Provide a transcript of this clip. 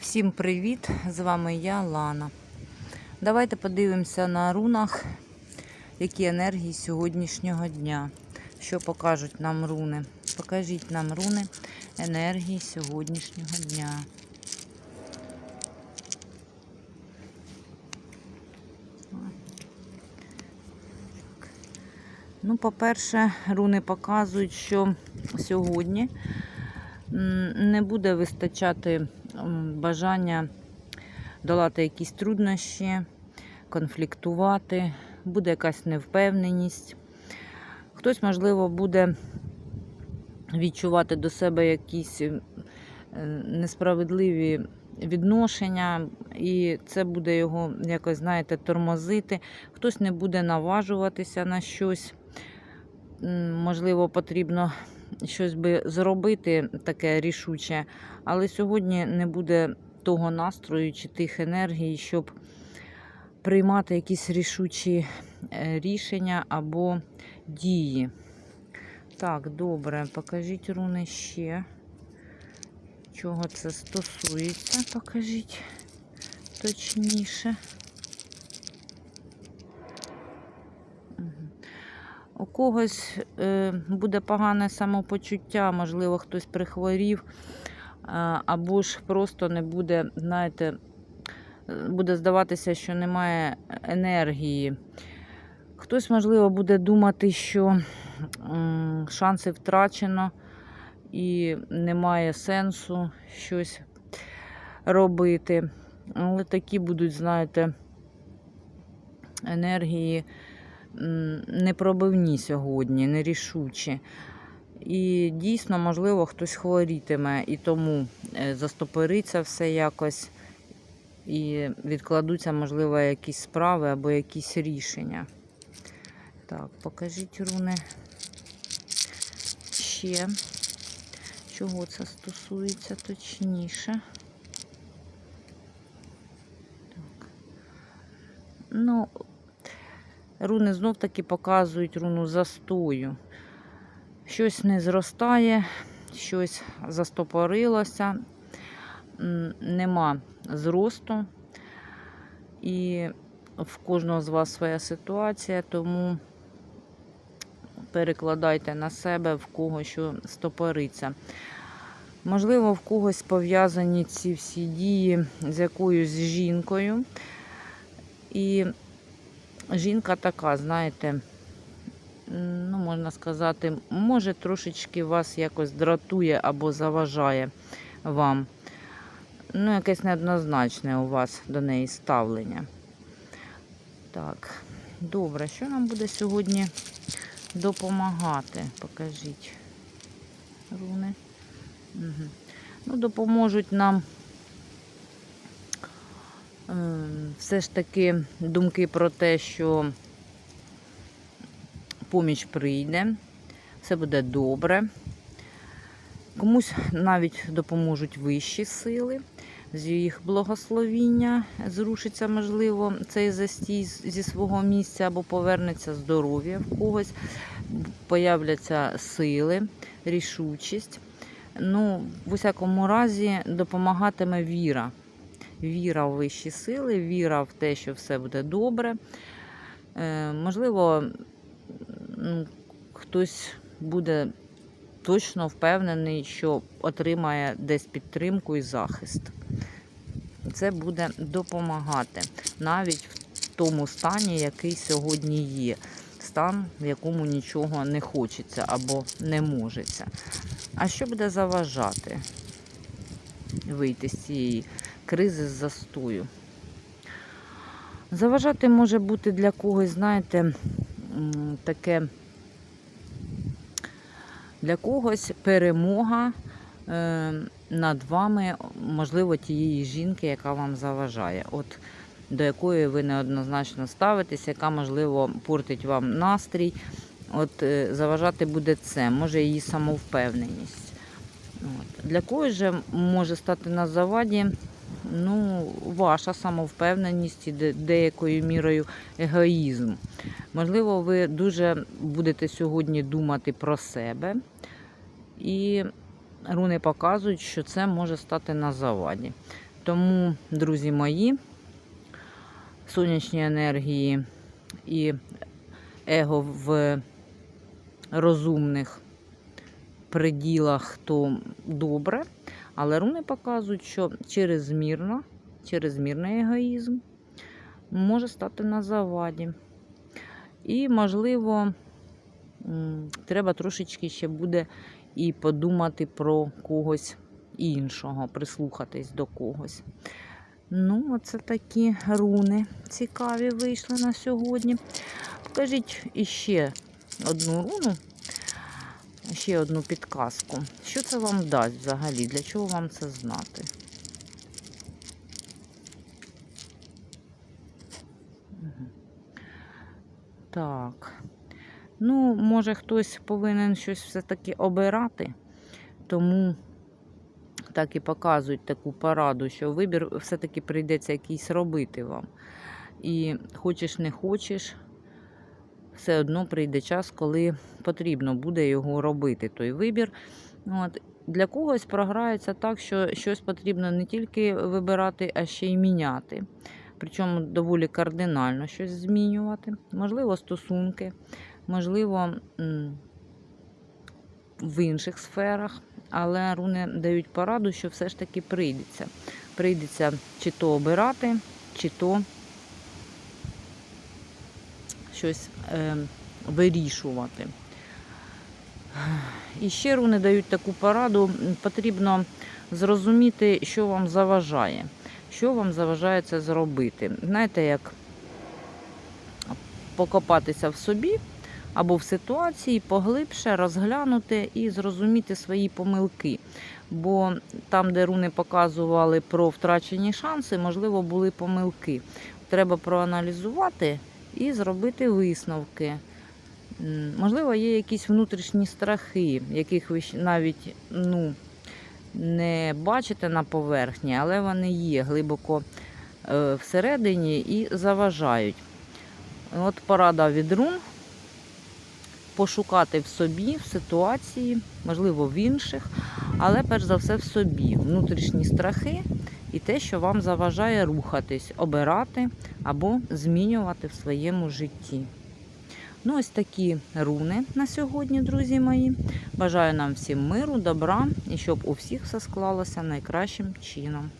Всім привіт! З вами я, Лана. Давайте подивимося на рунах, які енергії сьогоднішнього дня. Що покажуть нам руни? Покажіть нам руни енергії сьогоднішнього дня. Ну, по-перше, руни показують, що сьогодні не буде вистачати бажання долати якісь труднощі, конфліктувати, буде якась невпевненість. Хтось, можливо, буде відчувати до себе якісь несправедливі відношення, і це буде його якось, знаєте, тормозити. Хтось не буде наважуватися на щось. Можливо, потрібно щось би зробити таке рішуче, але сьогодні не буде того настрою чи тих енергій, щоб приймати якісь рішучі е, рішення або дії. Так, добре, покажіть руни ще. Чого це стосується, покажіть точніше. Мгм. У когось е, буде погане самопочуття, можливо, хтось прихворів, або ж просто не буде, знаєте, е, буде здаватися, що немає енергії. Хтось, можливо, буде думати, що шанси втрачено і немає сенсу щось робити. Але такі будуть, знаєте, енергії непробивні сьогодні, нерішучі. І дійсно, можливо, хтось хворітиме і тому е, застопориться все якось, і відкладуться, можливо, якісь справи або якісь рішення. Так, покажіть руни ще, чого це стосується точніше. Так. Ну, руни знов таки показують руну застою. Щось не зростає, щось застопорилося, нема зросту. І в кожного з вас своя ситуація, тому перекладайте на себе, в кого що стопориться. Можливо, в когось пов'язані ці всі дії з якоюсь жінкою. І жінка така, знаєте, ну, можна сказати, може трошечки вас якось дратує або заважає вам. Ну, якесь неоднозначне у вас до неї ставлення. Так, добре, що нам буде сьогодні допомагати? Покажіть. Руни. Угу. Ну, допоможуть нам все ж таки думки про те, що поміч прийде, все буде добре. Комусь навіть допоможуть вищі сили, з їх благословіння зрушиться, можливо, цей застій зі свого місця або повернеться здоров'я в когось, появляться сили, рішучість. Ну, в усякому разі, допомагатиме віра. Віра в вищі сили, віра в те, що все буде добре. Е, можливо, хтось буде точно впевнений, що отримає десь підтримку і захист. Це буде допомагати навіть в тому стані, який сьогодні є. Стан, в якому нічого не хочеться або не можеться. А що буде заважати вийти з цієї кризи з застою? Заважати може бути для когось, знаєте, таке для когось перемога е, над вами, можливо, тієї жінки, яка вам заважає, от до якої ви неоднозначно ставитесь, яка, можливо, портить вам настрій. От е, заважати буде це, може її самовпевненість. От. Для когось же може стати на заваді ну, ваша самовпевненість і деякою мірою егоїзм. Можливо, ви дуже будете сьогодні думати про себе, і руни показують, що це може стати на заваді. Тому, друзі мої, сонячні енергії і его в розумних приділах, то добре. Але руни показують, що чрезмірно, чрезмірний егоїзм може стати на заваді. І, можливо, треба трошечки ще буде і подумати про когось іншого, прислухатись до когось. Ну, оце такі руни цікаві вийшли на сьогодні. Покажіть іще одну руну, ще одну підказку. Що це вам дасть взагалі? Для чого вам це знати? Так. Ну, може, хтось повинен щось все-таки обирати, тому так і показують таку пораду, що вибір все-таки прийдеться якийсь робити вам. І хочеш не хочеш, все одно прийде час, коли потрібно буде його робити, той вибір. От. Для когось програється так, що щось потрібно не тільки вибирати, а ще й міняти. Причому доволі кардинально щось змінювати. Можливо, стосунки, можливо, в інших сферах. Але руни дають пораду, що все ж таки прийдеться. Прийдеться чи то обирати, чи то щось е, вирішувати. І ще руни дають таку пораду. Потрібно зрозуміти, що вам заважає. Що вам заважає це зробити. Знаєте, як покопатися в собі або в ситуації, поглибше розглянути і зрозуміти свої помилки. Бо там, де руни показували про втрачені шанси, можливо, були помилки. Треба проаналізувати і зробити висновки. Можливо, є якісь внутрішні страхи, яких ви навіть ну, не бачите на поверхні, але вони є глибоко е, всередині і заважають. От порада від рун пошукати в собі, в ситуації, можливо, в інших, але перш за все в собі. Внутрішні страхи і те, що вам заважає рухатись, обирати або змінювати в своєму житті. Ну, ось такі руни на сьогодні, друзі мої. Бажаю нам всім миру, добра і щоб у всіх все склалося найкращим чином.